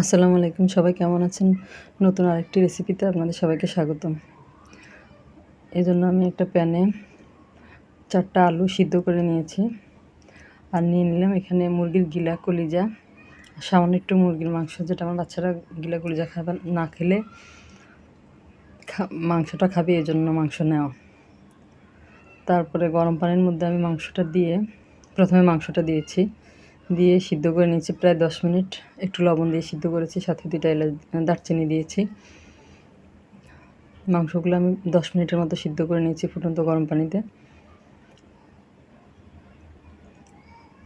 আসসালামু আলাইকুম, সবাই কেমন আছেন? নতুন আরেকটি রেসিপিতে আপনাদের সবাইকে স্বাগতম। এই জন্য আমি একটা প্যানে চারটা আলু সিদ্ধ করে নিয়েছি। আর নিয়ে নিলাম এখানে মুরগির গিলা কলিজা। সামান্য একটু মুরগির মাংস, যেটা আমার বাচ্চারা গিলা কলিজা খাবে, না খেলে মাংসটা খাবে এই জন্য মাংস নেওয়া। তারপরে গরম পানির মধ্যে আমি মাংসটা দিয়ে প্রথমে মাংসটা দিয়েছি। দিয়ে সিদ্ধ করে নিয়েছি প্রায় দশ মিনিট। একটু লবণ দিয়ে সিদ্ধ করেছি, সাথে দুটা এলাচ দারচিনি দিয়েছি। মাংসগুলো আমি দশ মিনিটের মতো সিদ্ধ করে নিয়েছি ফুটন্ত গরম পানিতে।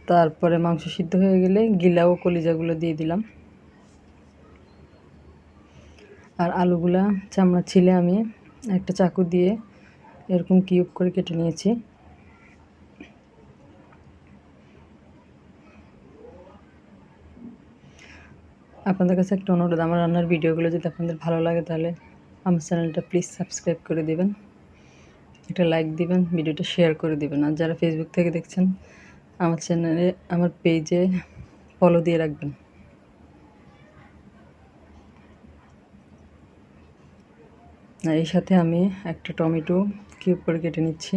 তারপরে মাংস সিদ্ধ হয়ে গেলে গিলা ও কলিজাগুলো দিয়ে দিলাম। আর আলুগুলা চামড়া ছিলে আমি একটা চাকু দিয়ে এরকম কিউব করে কেটে নিয়েছি। আপনাদের কাছে একটা অনুরোধ, আমার রান্নার ভিডিওগুলো যদি আপনাদের ভালো লাগে তাহলে আমার চ্যানেলটা প্লিজ সাবস্ক্রাইব করে দেবেন, একটা লাইক দিবেন, ভিডিওটা শেয়ার করে দিবেন। আর যারা ফেসবুক থেকে দেখছেন, আমার চ্যানেলে, আমার পেজে ফলো দিয়ে রাখবেন। আর এই সাথে আমি একটা টমেটো কিউব করে কেটে নিচ্ছি।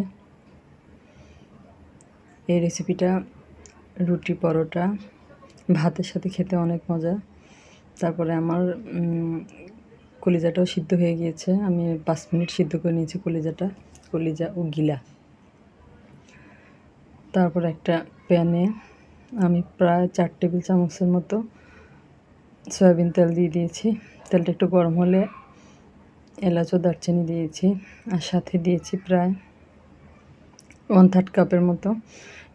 এই রেসিপিটা রুটি পরোটা, ভাতের সাথে খেতে অনেক মজা। তারপরে আমার কলিজাটাও সিদ্ধ হয়ে গিয়েছে। আমি পাঁচ মিনিট সিদ্ধ করে নিয়েছি কলিজাটা, কলিজা ও গিলা। তারপর একটা প্যানে আমি প্রায় চার টেবিল চামচের মতো সয়াবিন তেল দিয়ে দিয়েছি। তেলটা একটু গরম হলে এলাচ ও দারচিনি দিয়েছি। আর সাথে দিয়েছি প্রায় ওয়ান থার্ড কাপের মতো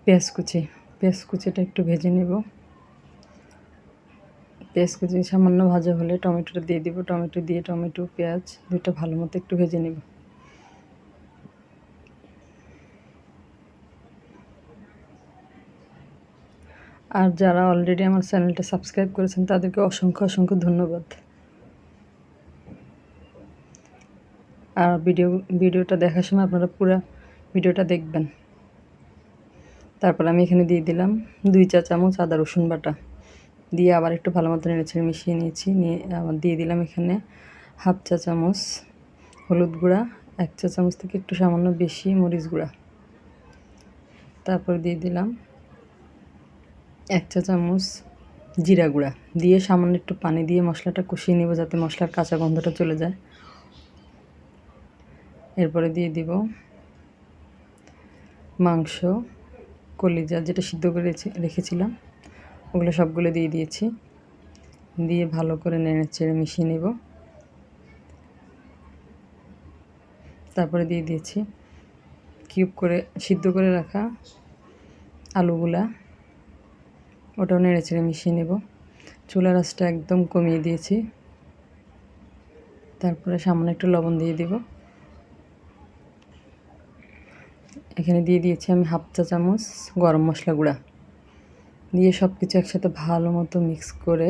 পেঁয়াজ কুচি। পেঁয়াজ কুচিটা একটু ভেজে নেব। পেঁয়াজ কুচি সামান্য ভাজা হলে টমেটোটা দিয়ে দিব। টমেটো দিয়ে টমেটো, পেঁয়াজ দুটো ভালো মতো একটু ভেজে নেব। আর যারা অলরেডি আমার চ্যানেলটা সাবস্ক্রাইব করেছেন, তাদেরকে অসংখ্য অসংখ্য ধন্যবাদ। আর ভিডিও ভিডিওটা দেখার সময় আপনারা পুরো ভিডিওটা দেখবেন। তারপর আমি এখানে দিয়ে দিলাম দুই চা চামচ আদা রসুন বাটা। দিয়ে আবার একটু ভালো মতো নেড়েছেড়ে মিশিয়ে নিয়েছি। নিয়ে, আবার দিয়ে দিলাম এখানে হাফ চা চামচ হলুদ গুঁড়া, এক চা চামচ থেকে একটু সামান্য বেশি মরিচ গুঁড়া। তারপর দিয়ে দিলাম এক চা চামচ জিরা গুঁড়া। দিয়ে সামান্য একটু পানি দিয়ে মশলাটা কষিয়ে নেব যাতে মশলার কাঁচা গন্ধটা চলে যায়। এরপরে দিয়ে দিব মাংস, কলিজা যেটা সিদ্ধ করে রেখেছিলাম। ওগুলো সবগুলো দিয়ে দিয়েছি। দিয়ে ভালো করে নেড়ে চেড়ে মিশিয়ে নেব। তারপরে দিয়ে দিয়েছি কিউব করে, সিদ্ধ করে রাখা আলুগুলা। ওটাও নেড়ে চেড়ে মিশিয়ে নেব। চুলা রাসটা একদম কমিয়ে দিয়েছি। তারপরে সামনে একটু লবণ দিয়ে দিব। এখানে দিয়ে দিয়েছি আমি হাফ চা চামচ গরম মশলা গুঁড়া। দিয়ে সব কিছু একসাথে ভালো মতো মিক্স করে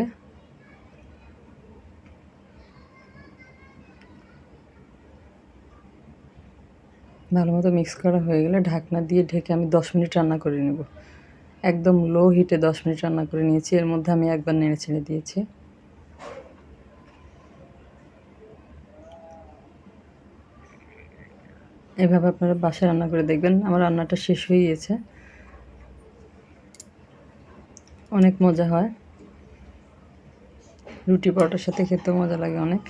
ভালো মতো মিক্স করা হয়ে গেলে ঢাকনা দিয়ে ঢেকে আমি দশ মিনিট রান্না করে নেব। একদম লো হিটে দশ মিনিট রান্না করে নিয়েছি। এর মধ্যে আমি একবার নেড়ে ছেড়ে দিয়েছি। এভাবে আপনারা বাসায় রান্না করে দেখবেন। আমার রান্নাটা শেষ হয়ে গিয়েছে। অনেক মজা হয়। রুটি পরোটার সাথে খেতেও মজা লাগে অনেক।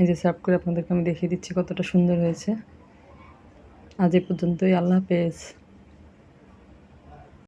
এই যে সার্ভ করে আপনাদেরকে আমি দেখিয়ে দিচ্ছি কতটা সুন্দর হয়েছে। আজ এ পর্যন্তই, আল্লাহ হাফেজ।